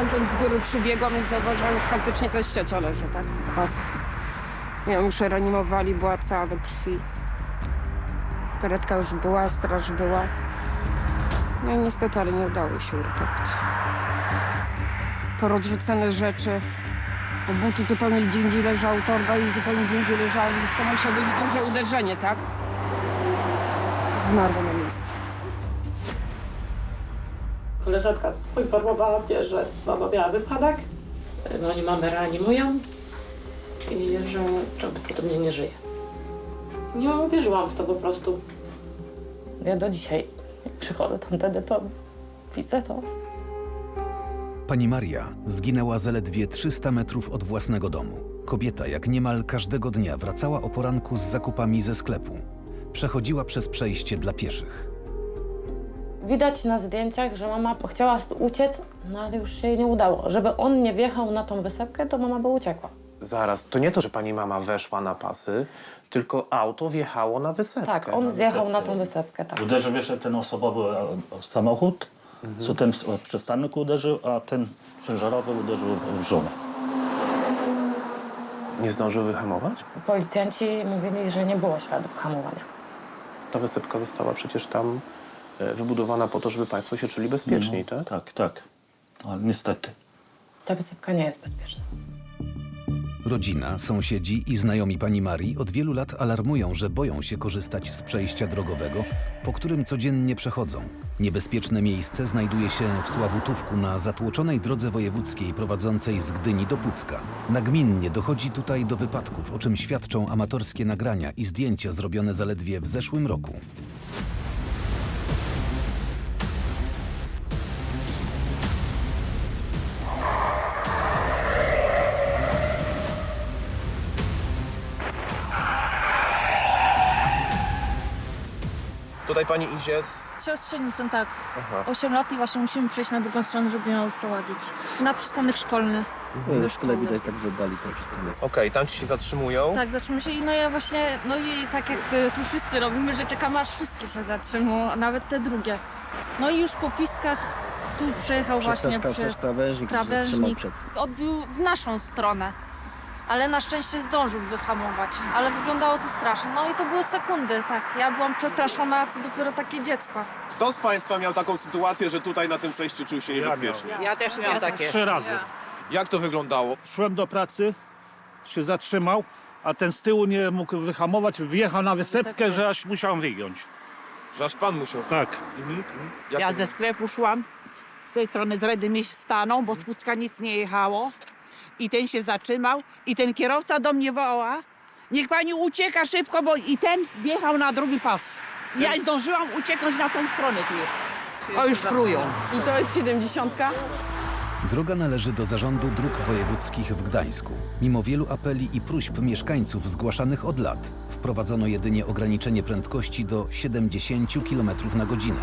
stamtąd z góry przybiegłam i zauważyłam, że faktycznie to jest ciocia leży, tak? Na pasach. Ją już reanimowali, była cała we krwi. Karetka już była, straż była. No i niestety, ale nie udało się uratować. Porozrzucane rzeczy, bo buty zupełnie gdzie indziej leżały, torba i zupełnie gdzie indziej leżała, więc to musiało być duże uderzenie, tak? Zmarła Koleżanka poinformowała mnie, że mama miała wypadek. No oni mamę reanimują i że prawdopodobnie nie żyje. Nie uwierzyłam w to po prostu. Ja do dzisiaj, jak przychodzę tamtędy, to widzę to. Pani Maria zginęła zaledwie 300 metrów od własnego domu. Kobieta jak niemal każdego dnia wracała o poranku z zakupami ze sklepu. Przechodziła przez przejście dla pieszych. Widać na zdjęciach, że mama chciała uciec, no ale już się jej nie udało. Żeby on nie wjechał na tą wysepkę, to mama by uciekła. Zaraz, to nie to, że pani mama weszła na pasy, tylko auto wjechało na wysepkę. Tak, on zjechał na tą wysepkę, tak. Uderzył jeszcze ten osobowy e, samochód, co ten s- przystanek uderzył, a ten ciężarowy uderzył w żonę. Nie zdążył wyhamować? Policjanci mówili, że nie było śladów hamowania. Ta wysepka została przecież tam e, wybudowana po to, żeby państwo się czuli bezpieczniej, tak? Tak, tak. Ale niestety. Ta wysepka nie jest bezpieczna. Rodzina, sąsiedzi i znajomi pani Marii od wielu lat alarmują, że boją się korzystać z przejścia drogowego, po którym codziennie przechodzą. Niebezpieczne miejsce znajduje się w Sławutówku na zatłoczonej drodze wojewódzkiej prowadzącej z Gdyni do Pucka. Nagminnie dochodzi tutaj do wypadków, o czym świadczą amatorskie nagrania i zdjęcia zrobione zaledwie w zeszłym roku. Tutaj pani idzie z... Siostrzenicą, tak. Aha. 8 lat i właśnie musimy przejść na drugą stronę, żeby ją odprowadzić. Na przystanek szkolny. Do W szkole szkoły. widać tak, że dali ten przystanek. Okej, tam ci się zatrzymują. Tak, zatrzymamy się i no ja właśnie, no i tak jak e, tu wszyscy robimy, że czekamy aż wszystkie się zatrzymują, a nawet te drugie. No i już po piskach tu przejechał właśnie Przeszkadzał przez przez krawężnik, i się zatrzymał krawężnik. przed. Odbił w naszą stronę. Ale na szczęście zdążył wyhamować, ale wyglądało to strasznie. No i to były sekundy, tak. Ja byłam przestraszona, co dopiero takie dziecko. Kto z Państwa miał taką sytuację, że tutaj na tym przejściu czuł się niebezpiecznie? Ja też miałam takie. Trzy razy. Jak to wyglądało? Szłem do pracy, się zatrzymał, a ten z tyłu nie mógł wyhamować, wjechał na wysepkę, że aż musiałem wygiąć. Że aż Pan musiał. Tak. Jak Ja to... ze sklepu szłam, z tej strony z Redy mi stanął, bo z Pucka nic nie jechało. I ten się zatrzymał i ten kierowca do mnie woła, niech pani ucieka szybko, bo i ten wjechał na drugi pas. Ja zdążyłam ucieknąć na tą stronę tu jeszcze. O, już prują. I to jest 70? Droga należy do Zarządu Dróg Wojewódzkich w Gdańsku. Mimo wielu apeli i próśb mieszkańców zgłaszanych od lat, wprowadzono jedynie ograniczenie prędkości do 70 km na godzinę.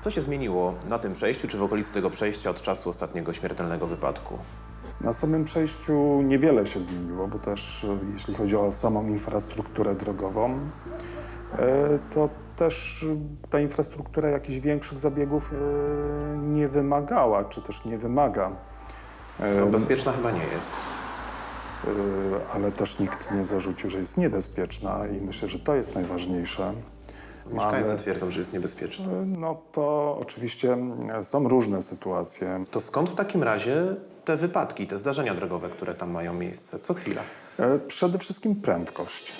Co się zmieniło na tym przejściu, czy w okolicy tego przejścia od czasu ostatniego śmiertelnego wypadku? Na samym przejściu niewiele się zmieniło, bo też e, jeśli chodzi o samą infrastrukturę drogową, e, to też e, ta infrastruktura jakichś większych zabiegów nie wymagała, czy też nie wymaga. No, bezpieczna chyba nie jest. Ale też nikt nie zarzucił, że jest niebezpieczna i myślę, że to jest najważniejsze. Mieszkańcy Mamy- twierdzą, że jest niebezpieczna. No to oczywiście są różne sytuacje. To skąd w takim razie te wypadki, te zdarzenia drogowe, które tam mają miejsce? Co chwila. E, Przede wszystkim prędkość.